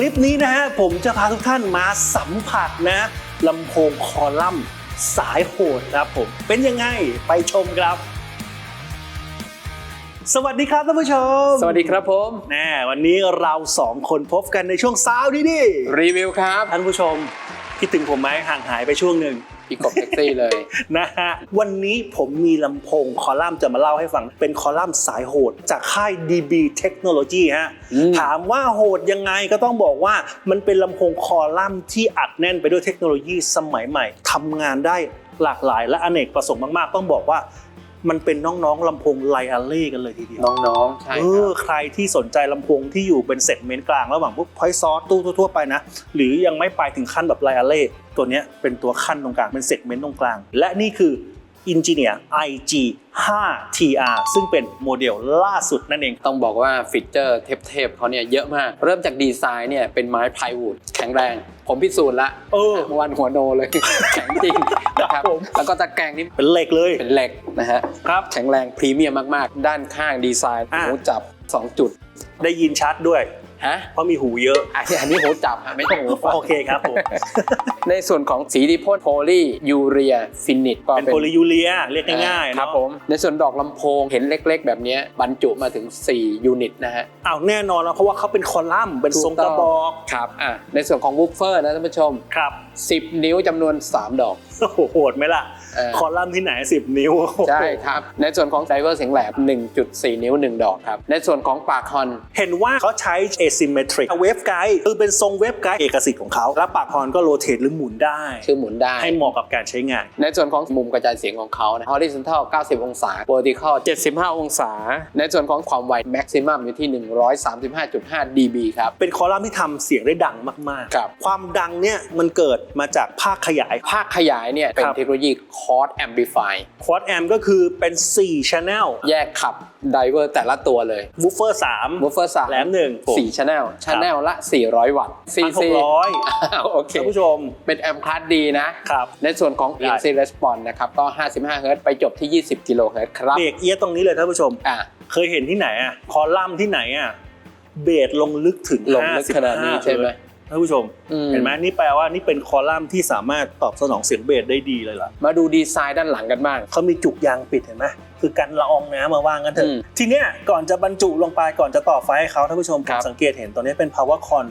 คลิปนี้นะฮะผมจะพาทุกท่านมาสัมผัสนะลำโพงคอลัมน์สายโหดครับผม เป็นยังไงไปชมครับ สวัสดีครับท่านผู้ชมสวัสดีครับผมแน่วันนี้เราสองคนพบกันในช่วงเช้านี้ดิรีวิวครับท่านผู้ชมคิดถึงผมไหมห่างหายไปช่วงหนึ่ง พี่กบแท็กซี่เลย นะฮะ วันนี้ผมมีลำโพงคอลัมน์จะมาเล่าให้ฟัง เป็นคอลัมน์สายโหด จากค่าย DB Technology ฮะ อืม ถามว่าโหดยังไงก็ต้องบอกว่ามันเป็นลำโพงคอลัมน์ที่อัดแน่นไปด้วยเทคโนโลยีสมัยใหม่ทำงานได้หลากหลายและอเนกประสงค์มาก ๆ ต้องบอกว่า มันเป็นน้องๆลำโพงไลอาเล่กันเลยทีเดียว น้องๆ ใช่เอครัอบใครที่สนใจลำโพงที่อยู่เป็นเซกเมนต์กลาง ระหว่างพวกพอยซอสตู้ทั่วๆไปนะ หรือยังไม่ไปถึงขั้นแบบไลอาเล่ตัวเนี้ยเป็นตัวขั้นตรงกลางเป็นเซกเมนต์ตรงกลาง และนี่คือ Engineer IG 5 TR ซึ่งเป็นโมเดลล่าสุดนั่นเอง ต้องบอกว่าฟีเจอร์เทพๆเขาเนี่ยเยอะมาก เริ่มจากดีไซน์เนี่ยเป็นไม้ไพลวูดแข็งแรง ผมพิสูจน์ละเออเมื่อวันหัวโนเลย แข็งจริงนะครับผม แล้วก็ตะแกรงนี่เป็นเหล็กเลย เป็นเหล็กนะฮะครับ แข็งแรงพรีเมียมมากๆ ด้านข้างดีไซน์อะหูจับ 2 จุด ได้ยินชัดด้วย ฮะ เพราะมีหูเยอะอันนี้อันนี้หูจับฮะไม่ใช่หูฟัง โอเคครับผม ในส่วนของสีดิพ่นโพลียูเรียฟินิชก็เป็นโพลิยูเรียเรียกง่ายๆครับเนาะผม ในส่วนดอกลำโพงเห็นเล็กๆ แบบเนี้ยบรรจุมาถึง 4 ยูนิตนะฮะ อ้าวแน่นอนแล้วเพราะว่าเขาเป็นคอลัมน์เป็นทรงกระบอกครับอะในส่วนของวูฟเฟอร์นะท่านผู้ชม ครับ10 นิ้วจำนวน 3 ดอกโอ้โหโหดไหมล่ะ เออคอลัมน์ที่ไหน 10 นิ้วใช่ครับ ในส่วนของไดเวอร์เสียงแหลม1.4 นิ้ว 1 ดอกครับ ในส่วนของปากฮอน เห็นว่าเขาใช้ asymmetric เวฟไกด์คือเป็นทรงเวฟไกด์เอกสิทธิ์ของเขา แล้วปากฮอนก็โรเตทหรือหมุนได้ คือหมุนได้ ให้เหมาะกับการใช้งาน ในส่วนของมุมกระจายเสียงของเขานะ horizontal 90 องศา vertical 75 องศา ในส่วนของความไว maximum อยู่ที่ 135.5 dB ครับ เป็นคอลัมน์ที่ทำเสียงได้ดังมากครับๆความดังเนี่ยมันเกิดมาจากภาคขยาย ภาคขยายเนี่ยเป็นครับเทคโนโลยี quad amplify quad amp ก็คือเป็น 4 channel แยกขับ ไดเวอร์แต่ละตัวเลย woofer 3วูฟเฟอร์สามแหลมหนึ่งสี่ชแนลชแนลละ 400 วัตต์ CC 1,600อ้าวโอเคท่านผู้ชม เป็นแอมป์คลาสดีนะครับ ในส่วนของได้ EMC Response นะครับ ก็ 55 เฮิรตซ์ไปจบที่ 20 กิโลเฮิรตซ์ครับเบรกเอียดตรงนี้เลยท่านผู้ชมอะเคยเห็นที่ไหนอะคอลัมน์ที่ไหนอะเบสลงลึกถึงลงลึกขนาดนี้55ใช่ไหม ท่านผู้ชมอืเห็นไหมนี่แปลว่านี่เป็นคอลัมน์ที่สามารถตอบสนองเสียงเบสได้ดีเลยล่ะ มาดูดีไซน์ด้านหลังกันบ้างเขามีจุกยางปิดเห็นไหมคือกันละอองน้ำมาว่างกันเถอะอืมทีเนี้ยก่อนจะบรรจุลงไปก่อนจะต่อไฟให้เขาท่านผู้ชมครับสังเกตเห็นตัวนี้เป็น power con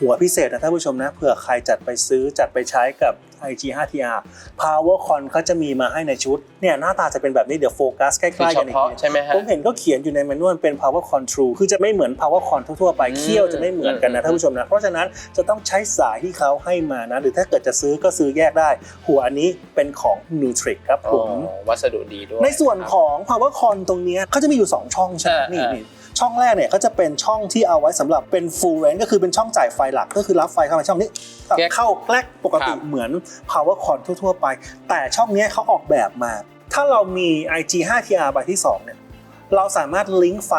หัวพิเศษนะท่านผู้ชมนะเผื่อใครจัดไปซื้อจัดไปใช้กับ IG 5 TR power con เขาจะมีมาให้ในชุดเนี่ยหน้าตาจะเป็นแบบนี้เดี๋ยวโฟกัสใกล้คือๆเฉกันอีกพาะทีใช่ไหมฮะผมเห็นก็เขียนอยู่ในแมนนวลเป็น power control คือจะไม่เหมือน power con ทั่วๆไปอืมเคี่ยวจะไม่เหมือนกันอืนะมท่านผู้ชมนะเพราะฉะนั้นจะต้องใช้สายที่เขาให้มานะหรือถ้าเกิดจะซื้อก็ซื้อแยกได้ หัวอันนี้เป็นของ Nutric ครับอ๋ผอมวัสดุดีด้วยในส่วนของ power con ตรงเนี้ยเขาจะมีอยู่ 2 ช่องใช่ไหมอ่านี่อ่านี่ ช่องแรกเนี่ยก็จะเป็นช่องที่เอาไว้สำหรับเป็น full range ก็คือเป็นช่องจ่ายไฟหลักก็คือรับไฟเข้ามาช่องนี้เข้าแกลกปกติครับเหมือน power con ทั่ว ๆ ไป แต่ช่องเนี้ยเขาออกแบบมา ถ้าเรามี IG 5 TR ใบที่2เนี่ยเราสามารถลิงก์ไฟ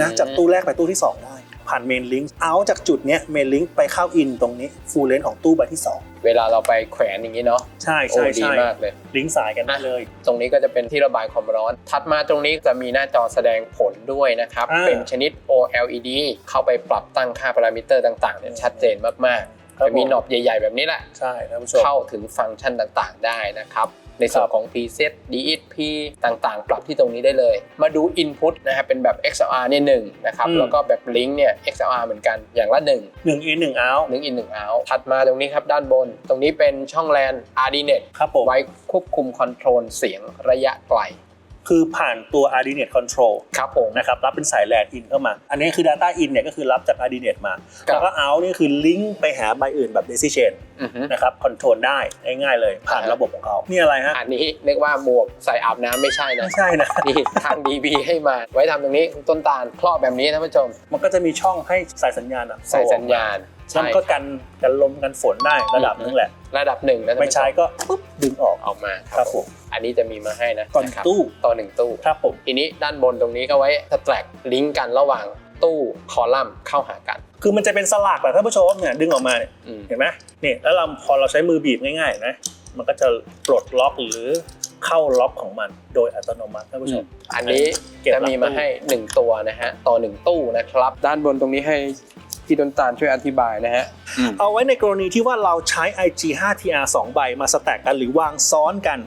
นะจากตู้แรกไปตู้ที่ 2 ได้ ผ่านเมนลิงก์เอาจากจุดเนี้ยเมนลิงก์ไปเข้าอินตรงนี้ full range ของตู้ใบที่เวลาเราไปแขวนอย่างนี้เนาะ2ใช่โอ้ใช่ดีใช่มากเลย ลิงก์สายกันได้เลย ตรงนี้ก็จะเป็นที่ระบายความร้อน ถัดมาตรงนี้จะมีหน้าจอแสดงผลด้วยนะครับ อ่า เป็นชนิด OLED เข้าไปปรับตั้งค่าพารามิเตอร์ต่างๆเนี่ยชัดเจนมากๆครับจะมีผมหนอบใหญ่ ๆ แบบนี้แหละ ใช่ท่านผู้ชม เข้าถึงฟังก์ชันต่างๆ ได้นะครับ ในส่วครันบของ preset DSP ต่างๆ ปรับที่ตรงนี้ได้เลย มาดู input นะครับเป็นแบบ XLR เนี่ยหนึ่งนะครับอืมแล้วก็แบบ link เนี่ย XLR เหมือนกันอย่างละหนึ่งหนึ่งอินหนึ่งเอาหนึ่ง in หนึ่ง out ถัดมาตรงนี้ครับด้านบน ตรงนี้เป็นช่อง LAN RDNet ครับผมไว้ควบคุมคอนโทรลเสียงระยะไกล คือผ่านตัว RDNet Control ครับผมนะครับรับเป็นสายแลนอินเข้ามา อันนี้คือ Data In เนี่ยก็คือรับจาก RDNet มาครับแล้วก็ Out นี่คือลิงก์ไปหาใบอื่นแบบ Daisy Chain อือฮึนะครับคอนโทรลได้ง่ายๆเลย ผ่านอ่าระบบของเขานี่อะไรฮะอันนี้เรียกว่าหมวกใส่อาบน้ำไม่ใช่นะไม่ใช่นะนี่ทาง DB ให้มาไว้ทำตรงนี้ต้นตาลครอบแบบนี้ท่านผู้ชมมันก็จะมีช่องให้สายสัญญาณอะใส่สัญญาณมันก็กันกันลมกันฝนได้ระดับนึงแหละ ระดับหนึ่งนะท่านไม่ผู้ชใช้มก็ปุ๊บดึงออกออกมาครับผม อันนี้จะมีมาให้นะต่อหนึ่งะครับตู้ต่อหนึ่งตู้ครับผมทีนี้ด้านบนตรงนี้ก็ไว้สแตรกลิงก์กันระหว่างตู้คอลัมน์เข้าหากัน คือมันจะเป็นสลักแหละท่านผู้ชมเนี่ยดึงออกมาเนี่ยอืมเห็นไหมนี่แล้วเราพอเราใช้มือบีบง่ายๆนะมันก็จะปลดล็อกหรือเข้าล็อกของมันโดยอัตโนมัติท่านผู้ชม อันนี้เก็บหลัจะงมีมาให้ 1 ตัวนะฮะต่อ 1 ตู้นะครับ ด้านบนตรงนี้ให้พี่ต้นตาลช่วยอธิบายนะฮะ เอาไว้ในกรณีที่ว่าเราใช้ IG 5 TR 2 ใบมาสแต็กกันหรือวางซ้อนกัน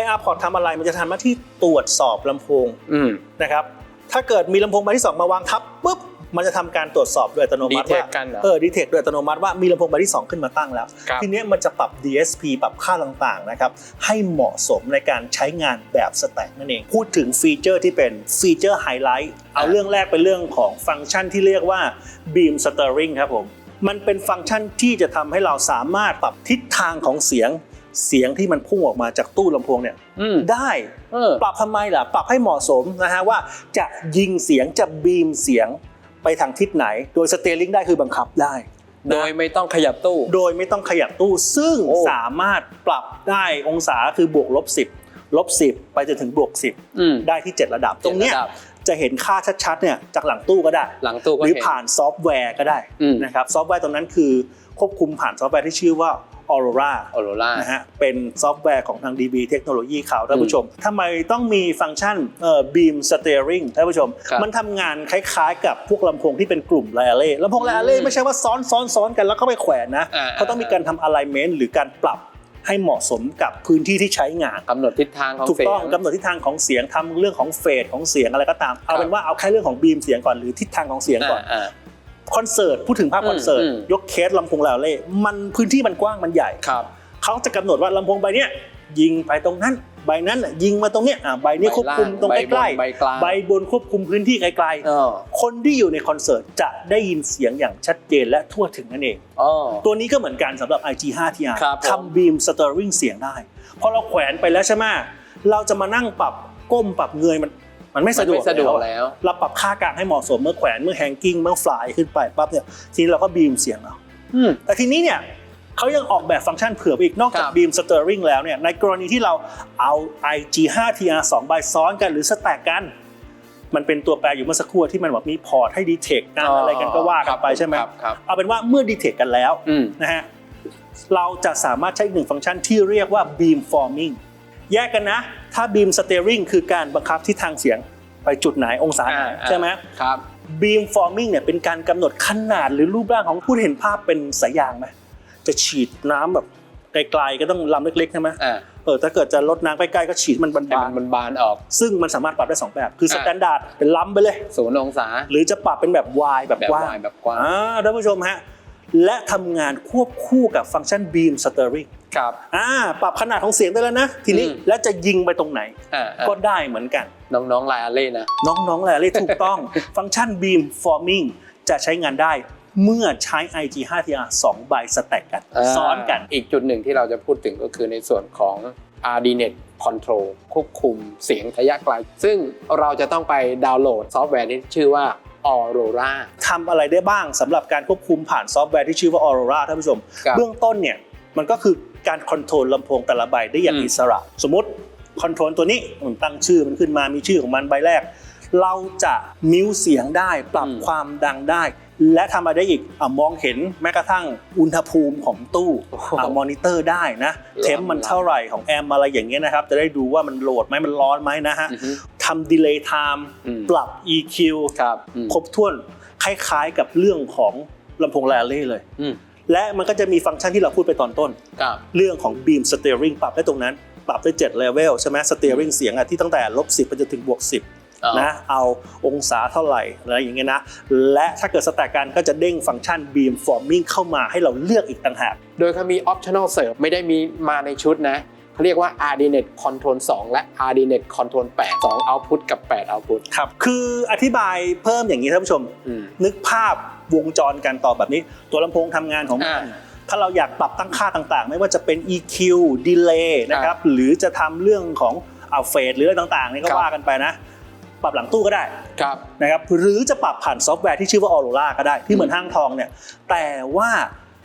IR port ทำอะไรมันจะทำหน้าที่ตรวจสอบลำโพงอืมนะครับถ้าเกิดมีลำโพงใบที่ 2 มาวางทับปุ๊บมันจะทำการตรวจสอบโดยอัตโนมัติ Detect ว่ากันเหรอเออดีเทคโดยอัตโนมัติว่ามีลำโพงใบที่ 2 ขึ้นมาตั้งแล้วครับทีเนี้ยมันจะปรับ DSP ปรับค่าต่างๆนะครับให้เหมาะสมในการใช้งานแบบสแต็กนั่นเอง พูดถึงฟีเจอร์ที่เป็นฟีเจอร์ไฮไลท์เอาเรื่องแรกเป็นเรื่องของฟังก์ชันที่เรียกว่า Beam Steering ครับผมมันเป็นฟังก์ชันที่จะทำให้เราสามารถปรับทิศทางของเสียง เสียงที่มันพุ่งออกมาจากตู้ลำโพงเนี่ยอืมได้เออปรับทำไมล่ะ ปรับให้เหมาะสมนะฮะว่าจะยิงเสียงจะบีมเสียงไปทางทิศไหน โดยสเต r ริงได้คือบังคับได้โดยไม่ต้องขยับตู้ โดยไม่ต้องขยับตู้ซึ่งโอ้สามารถปรับได้องศาคือบวกลบ10ลบ10 ไปจนถึงบวกอืม10 ได้ที่ 7 ระดับ ตรงเนี้ยจ็ดะดับจะเห็นค่าชัดๆเนี่ยจากหลังตู้ก็ได้ หลังตู้ก็หรือเห็นผ่านซอฟต์แวร์ก็ได้อืมนะครับซอฟต์แวร์ตรงนั้นคือควบคุมผ่านซอฟต์แวร์ที่ชื่อว่า Aurora ออโรล่า นะฮะ เป็นซอฟต์แวร์ของทาง DB เทคโนโลยีเขาท่านผู้ชม ทำไมต้องมีฟังก์ชันเอ่อ beam steering ท่านผู้ชม ครับมันทำงานคล้ายๆกับพวกลำโพงที่เป็นกลุ่ม l ล a เล่ลำโพง l ล a เล่ไม่ใช่ว่าซ้อนซ้อนซ้อนกันแล้วก็ไปแขวนนะอ่า เขาต้องมีการทำ alignment หรือการปรับให้เหมาะสมกับพื้นที่ที่ใช้งาน กำหนดทิศทางของถูกเสียต้องงกำหนดทิศทางของเสียงทำเรื่องของเฟสของเสียงอะไรก็ตาม เอาเป็นว่าเอาแค่เรื่องของบีมเสียงก่อนหรือทิศทางของเสียงก่อนอ่า คอนเสิร์ตพูดถึงภาพคอนเสิร์ตอืมยกเคสลำโพง l ล a เล่มันพื้นที่มันกว้างมันใหญ่ครับเขาจะกำหนดว่าลำโพงใบเนี้ยยิงไปตรงนั้น ใบนั้นน่ะยิงมาตรงเนี้ยอะใบนี้ควบคุมตรงใกล้ใบกลางๆใบบนควบคุมพื้นที่ไกลเออๆคนที่อยู่ในคอนเสิร์ตจะได้ยินเสียงอย่างชัดเจนและทั่วถึงนั่นเองอ๋อตัวนี้ก็เหมือนกันสำหรับ IG5 TR ครับผมทำบีมสเตอร์ริงเสียงได้พอเราแขวนไปแล้วใช่ไหมเราจะมานั่งปรับก้มปรับเงยมัน มันไม่มันสะดวกไม่สะดวกแล้วเราปรับค่ากลางให้เหมาะสมเมื่อแขวนเมื่อแฮงกิ้งเมื่อฟลายขึ้นไปปั๊บเนี่ยทีนี้เราก็บีมเสียงเราอืมแต่ทีนี้เนี่ยเขายังออกแบบฟังก์ชันเผื่อไปอีกนอกจากครับบีมสเตอร์ริงแล้วเนี่ยในกรณีที่เราเอา IG5 TR 2ใบซ้อนกันหรือสแต็กกัน มันเป็นตัวแปรอยู่เมื่อสักครู่ที่มันบอกมีพอร์ตให้ดีเทคกันอะไรกันก็ว่ากันไปใช่ไหมครับครับเอาเป็นว่าเมื่อดีเทคกันแล้วอืมนะฮะเราจะสามารถใช้อีกหนึ่งฟังก์ชันที่เรียกว่า beam forming แยกกันนะ ถ้า beam steering คือการบังคับทิศทางเสียงไปจุดไหนองศาไหนอ่าอ่าใช่ไหมครับ beam forming เนี่ยเป็นการกำหนดขนาดหรือรูปร่างของผู้เห็นภาพเป็นสายยางไหมจะฉีดน้ำแบบไกลๆก็ต้องลำเล็กๆใช่ไหมอ่าเออถ้าเกิดจะลดน้ำใกล้ๆก็ฉีดมันให้บามันนมันบานออกๆซึ่งมันสามารถปรับได้สองแบบคือสอ่าแตนดาร์ดเป็นลำไปเลยศูนย์องศา หรือจะปรับเป็นแบบ Y แบบแบบกว้างวายแบบกว้างอ่าท่านผู้ชมฮะและทำงานควบคู่กับฟังก์ชัน beam steering ครับอ่าปรับขนาดของเสียงได้แล้วนะ ทีนี้อืม แล้วจะยิงไปตรงไหน อ่าอ่าก็ได้เหมือนกันน้องๆไลอาเล่นะ น้องๆแหละเรียกถูกต้อง ฟังก์ชัน beam forming จะใช้งานได้เมื่อใช้ IG5TR 2 ใบสแต็กกันซ้อนกัน อีกจุดหนึ่งที่เราจะพูดถึงก็คือในส่วนของ RDNet Control ควบคุมเสียงระยะไกล ซึ่งเราจะต้องไปดาวน์โหลดซอฟต์แวร์ที่ชื่อว่า Aurora ทำอะไรได้บ้างสำหรับการควบคุมผ่านซอฟต์แวร์ที่ชื่อว่า Aurora ท่านผู้ชม ครับ เบื้องต้นเนี่ย มันก็คือ การคอนโทรลลำโพงแต่ละใบได้อย่างอืมอิสระ สมมติคอนโทรลตัวนี้ผมตั้งชื่อมันขึ้นมามีชื่อของมันใบแรก เราจะมิวเสียงได้ปรับความดังได้ และทำอะไรได้อีกอะมองเห็นแม้กระทั่งอุณหภูมิของตู้โอ้โหอะมอนิเตอร์ได้นะ เทมมันเท่าไหร่ของแอมอะไรอย่างเงี้ยนะครับ จะได้ดูว่ามันโหลดไหมมันร้อนไหมนะฮะอือฮึทำดีเลย์ไทม์อืมปรับ EQ ครับอืมครบถ้วนคล้ายๆกับเรื่องของลำโพงแรลเล่เลยอืม และมันก็จะมีฟังก์ชันที่เราพูดไปตอนต้น ครับเรื่องของ beam steering ปรับได้ตรงนั้น ปรับได้7 level ใช่ไหม steering เสียงอะที่ตั้งแต่ลบ10ไปจนถึงบวกอ๋อ10นะเอาองศาเท่าไหร่อะไรอย่างเงี้ยนะ และถ้าเกิดสแต็กกันก็จะเด้งฟังก์ชัน beam forming เข้ามาให้เราเลือกอีกต่างหาก โดยเขามี optional serve ไม่ได้มีมาในชุดนะเขาเรียกว่า RDNet Control 2 และ RDNet Control 8 2 output กับ 8 output ครับ คืออธิบายเพิ่มอย่างนี้ท่านผู้ชม อืม นึกภาพ วงจรการต่อแบบนี้ ตัวลำโพงทำงานของมันอ่าถ้าเราอยากปรับตั้งค่าต่างๆ ไม่ว่าจะเป็น EQ delay นะครับหรือจะทำเรื่องของเอาเฟสหรืออะไรต่างๆนี่ก็ครับว่ากันไปนะ ปรับหลังตู้ก็ได้ครับนะครับหรือจะปรับผ่านซอฟต์แวร์ที่ชื่อว่า Aurora ก็ได้ที่เหมือนห้างทองเนี่ยแต่ว่า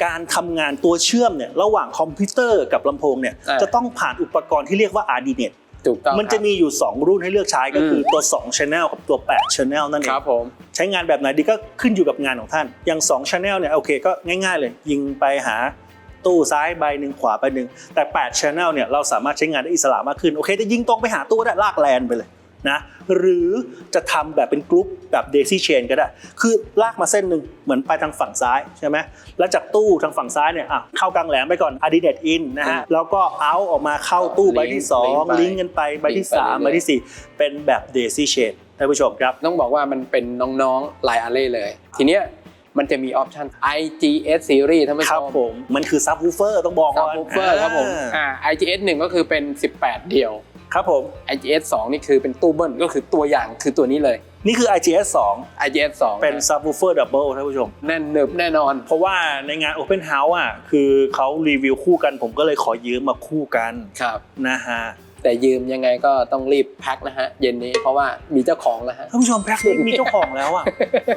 การทำงานตัวเชื่อมเนี่ยระหว่างคอมพิวเตอร์กับลำโพงเนี่ยอ่าจะต้องผ่านอุปกรณ์ที่เรียกว่า RDNet ถูกต้องมันจะครับมีอยู่ 2 รุ่นให้เลือกใช้ก็คืออมตัว2 Channel กับตัว8 Channel นั่นเอคงรับผมใช้งานแบบไหนดีก็ขึ้นอยู่กับงานของท่าน อย่าง2 Channel เนี่ยโอเคก็ง่าย ๆ เลย ยิงไปหาตู้ซ้ายใบหนึ่งขวาใบหนึ่งแต่8 Channel เนี่ยเราสามารถใช้งานได้อิสระมากขึ้นโอเคจะยิงตรงไปหาตู้ก็ได้ลากแลนไปเลย นะหรือจะทำแบบเป็นกรุ๊ปแบบเดซี่เชนก็ได้ คือลากมาเส้นหนึ่งเหมือนไปทางฝั่งซ้ายใช่ไหมแล้วจากตู้ทางฝั่งซ้ายเนี่ยอะเข้ากลางแหลมไปก่อน a d i n e t in นะฮะแล้วก็เอาออกมาเข้าตู้ใบที่สองลิงก์กันไปใบที่สามใบที่สี่เป็นแบบเดซี่เชนท่านผู้ชมครับต้องบอกว่ามันเป็นน้องๆไลอาเล่เลย ทีเนี้ยมันจะมีออปชัน IGS Series ท่านผู้คชรับมผมมันคือซับวูเฟอร์ต้องบอกซับก่อนวูเฟอร์ครับผมอ่าอ่า IGS 1ก็คือเป็น 18 เดียว ครับผม IGS 2 นี่คือเป็นตู้เบิ้ลก็คือตัวอย่างคือตัวนี้เลย นี่คือ IGS 2 IGS 2 เป็น subwoofer double ท่านผู้ชม แน่นหนึบแน่นอน เพราะว่าในงาน Open House อะคือเขารีวิวคู่กัน ผมก็เลยขอยืมมาคู่กันครับนะฮะแต่ยืมยังไงก็ต้องรีบแพ็คนะฮะ เย็นนี้เพราะว่ามีเจ้าของแล้วฮะท่านผู้ชมแพ็คนี้มีเจ้าของแล้วอะ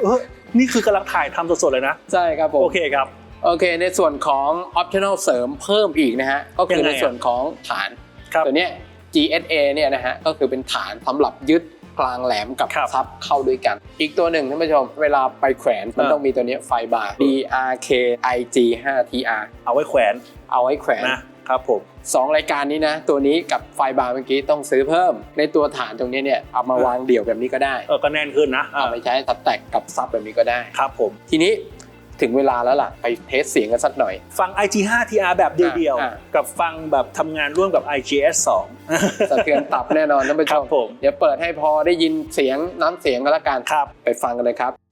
เออนี่คือกำลังถ่ายทำสดๆเลยนะ ใช่ครับผมโอเคครับโอเค ในส่วนของ optional เสริมเพิ่มอีกนะฮะ ก็คือยังไงในอะส่วนของฐานครับตัวเนี้ย GSA เนี่ยนะฮะก็คือเป็นฐานสำหรับยึดกลางแหลมกับครับซับเข้าด้วยกัน อีกตัวหนึ่งท่านผู้ชม เวลาไปแขวนมันอ่าต้องมีตัวเนี้ยไฟบาร์ DRK IG 5 TR เอาไว้แขวนเอาไว้แขวน นะครับผม สองรายการนี้นะ ตัวนี้กับไฟบาร์เมื่อกี้ต้องซื้อเพิ่ม ในตัวฐานตรงนี้เนี่ยเอามาวางเดี่ยวแบบนี้ก็ได้ เออก็แน่นขึ้นนะอ่าเอาไปใช้สแต็กกับซับแบบนี้ก็ได้ ครับผม ทีนี้ ถึงเวลาแล้วล่ะ ไปเทสเสียงกันสักหน่อย ฟัง IG5 TR แบบเดียวอ่าๆกับฟังแบบทำงานร่วมกับ IGS 2สะเทือนตับแน่นอนท่านผู้คชรับมผม เดี๋ยวเปิดให้พอได้ยินเสียงน้ำเสียงกันละกันครับ ไปฟังกันเลยครับ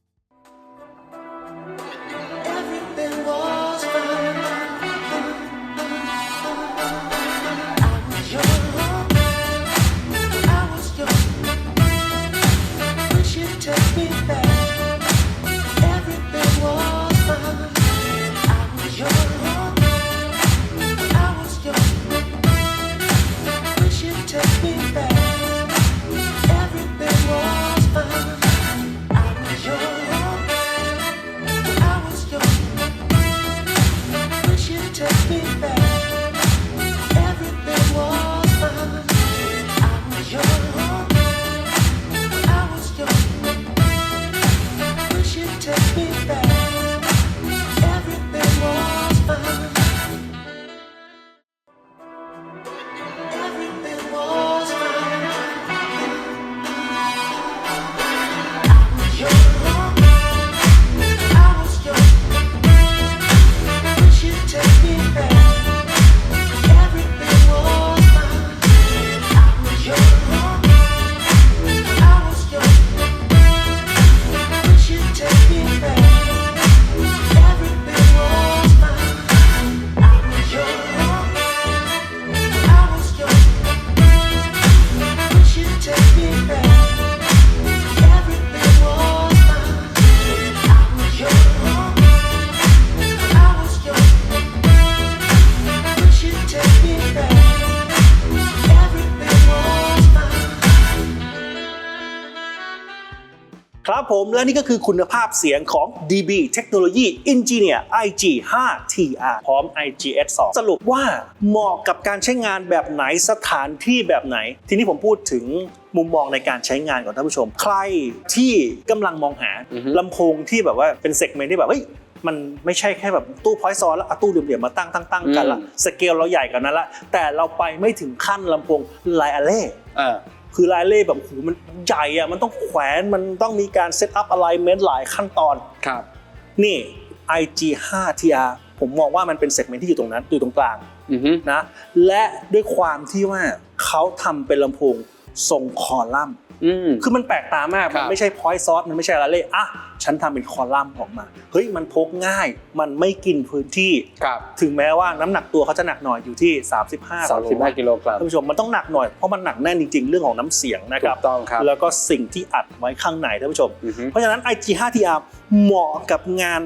ผมและนี่ก็คือคุณภาพเสียงของ DB Technology Engineer IG 5 TR พร้อม IGS 2 สรุปว่าเหมาะกับการใช้งานแบบไหนสถานที่แบบไหน ทีนี้ผมพูดถึงมุมมองในการใช้งานก่อนท่านผู้ชม ใครที่กำลังมองหาอือฮึลำโพงที่แบบว่าเป็นเซกเมนต์ที่แบบเฮ้ยมันไม่ใช่แค่แบบตู้พอยต์ซอนแล้วเอาตู้เหลี่ยมๆมาตั้งตั้งตั้งกันละสเกลเราใหญ่กว่านั้นละแต่เราไปไม่ถึงขั้นลำโพงไลอาเล่อ่า คือรายเล่แบบโหมันใหญ่อะมันต้องแขวนมันต้องมีการเซตอัพอะไรเมนต์หลายขั้นตอน ครับ นี่ IG 5 TR ผมมองว่ามันเป็นเซกเมนต์ที่อยู่ตรงนั้นอยู่ตรงกลางอือฮึนะและด้วยความที่ว่าเขาทำเป็นลำโพงทรงคอลัมน์ อืมคือมันแปลกตามาก ครัมันบไม่ใช่พอยต์ซอสมันไม่ใช่รายเล่อะฉันทำเป็นคอลัมน์ออกมา เฮ้ยมันพกง่าย มันไม่กินพื้นที่ ครับ ถึงแม้ว่าน้ำหนักตัวเขาจะหนักหน่อยอยู่ที่ 35สามสิบห้ากิโลกรัมท่านผู้ชมมันต้องหนักหน่อยเพราะมันหนักแน่นจริง ๆ เรื่องของน้ำเสียงนะคถูรับ กต้องครับแล้วก็สิ่งที่อัดไว้ข้างในท่านผู้ชม อือฮึเพราะฉะนั้น IG 5 TR เหมาะกับงาน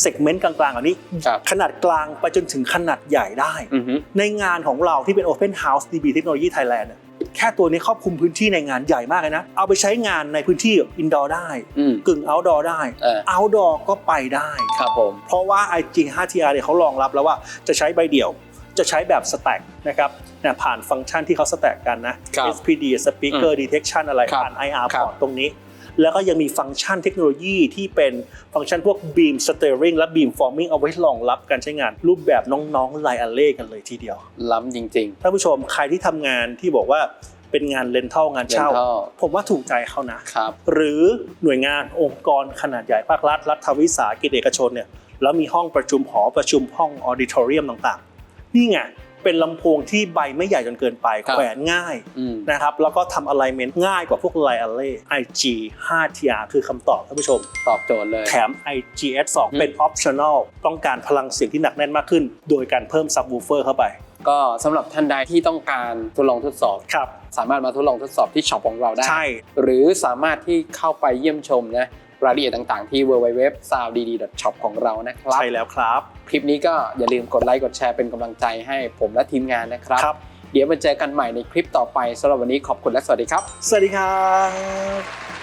เซกเมนต์กลางๆอันนี้ ครับขนาดกลางไปจนถึงขนาดใหญ่ได้ อือฮึในงานของเราที่เป็น Open House DB Technology Thailand เนี่ย แค่ตัวนี้ครอบคลุมพื้นที่ในงานใหญ่มากเลยนะ เอาไปใช้งานในพื้นที่ indoor ได้ อืม กึ่ง outdoor ได้เออ outdoor ก็ไปได้ ครับผม เพราะว่า IG 5 TR เนี่ยเขารองรับแล้วว่าจะใช้ใบเดี่ยว จะใช้แบบสแต็กนะครับเนี่ยผ่านฟังก์ชันที่เขาสแต็กกันนะ ครับ SPD Speaker Detection อะไรครับผ่าน IR ครับพอร์ตตรงนี้ แล้วก็ยังมีฟังก์ชันเทคโนโลยีที่เป็นฟังก์ชันพวก Beam Steering และ Beam Forming เอาไว้รองรับการใช้งานรูปแบบน้องๆไลอาเล่กันเลยทีเดียว ล้ำจริงท่านผู้ชมใครที่ทำงานที่บอกว่าเป็นงานเลนเท่างานเช่า rental ผมว่าถูกใจเขานะ ครับ หรือหน่วยงานองค์กรขนาดใหญ่ภาครัฐ รัฐวิสาหกิจเอกชนเนี่ยแล้วมีห้องประชุมหอประชุมห้องออดิทอเรียมต่างๆ นี่ไง เป็นลำโพงที่ใบไม่ใหญ่จนเกินไปครับแขวนง่ายอืมนะครับแล้วก็ทำ alignment ง่ายกว่าพวก l i a l e IG 5TR คือคำตอบท่านผู้ชม ตอบโจทย์เลย แถม IGS อืม2เป็น optional ต้องการพลังเสียงที่หนักแน่นมากขึ้น โดยการเพิ่ม subwoofer เข้าไป ก็สำหรับท่านใดที่ต้องการทดลองทดสอบครับสามารถมาทดลองทดสอบที่ช็อปของเราได้ใช่หรือสามารถที่เข้าไปเยี่ยมชมนะ รายละเอียดต่างๆที่ www.soundd.shop ของเรานะครับ ใช่แล้วครับ คลิปนี้ก็อย่าลืมกดไลค์กดแชร์เป็นกำลังใจให้ผมและทีมงานนะครับ ครับ เดี๋ยวมาเจอกันใหม่ในคลิปต่อไปสำหรับวันนี้ขอบคุณและสวัสดีครับ สวัสดีครับ